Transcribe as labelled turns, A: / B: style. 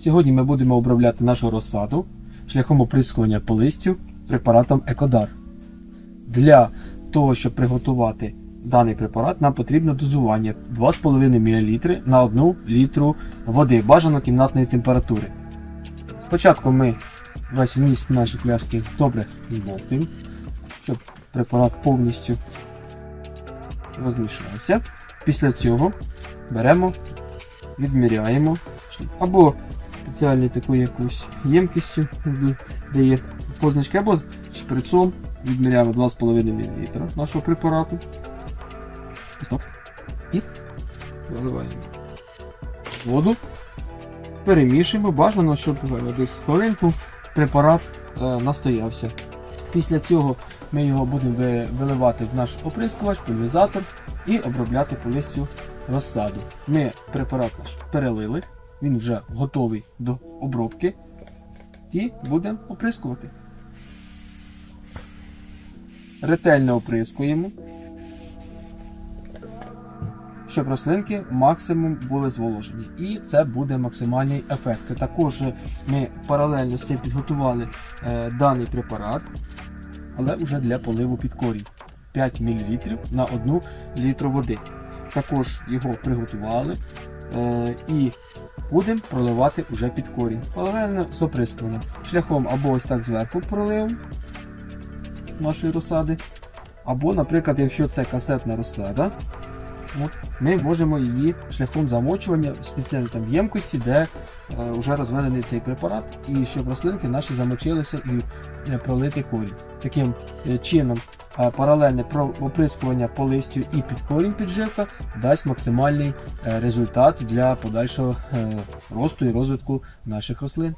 A: Сьогодні ми будемо обробляти нашу розсаду шляхом оприскування по листю препаратом Екодар. Для того, щоб приготувати даний препарат, нам потрібно дозування 2,5 мл на 1 літру води бажано кімнатної температури. Спочатку ми весь вміст нашої пляшки добре змотуємо, щоб препарат повністю розмішався. Після цього беремо, відміряємо або спеціальною такою якоюсь ємкістю, де є позначки, або шприцом відміряємо 2,5 мл нашого препарату. Стоп. І виливаємо воду. Перемішуємо, бажано, щоб е, десь хвилинку препарат е, настоявся. Після цього ми його будемо виливати в наш оприскувач, пульверизатор і обробляти по листю розсаду. Ми препарат наш перелили, він вже готовий до обробки і будемо оприскувати. Ретельно оприскуємо, щоб рослинки максимум були зволожені. І це буде максимальний ефект. Також ми паралельно з цим підготували е, даний препарат, але вже для поливу під корінь. 5 мл на 1 літру води. Також його приготували і будемо проливати вже під корінь. Паралельно з оприскуванням. Шляхом або ось так зверху пролив нашої розсади, або, наприклад, якщо це касетна розсада, от, ми можемо її шляхом замочування в спеціальній там ємкості, де е, вже розведений цей препарат, і щоб рослинки наші замочилися і е, пролити корінь. Таким е, чином е, паралельне про- оприскування по листю і під корінь підживка дасть максимальний е, результат для подальшого е, росту і розвитку наших рослин.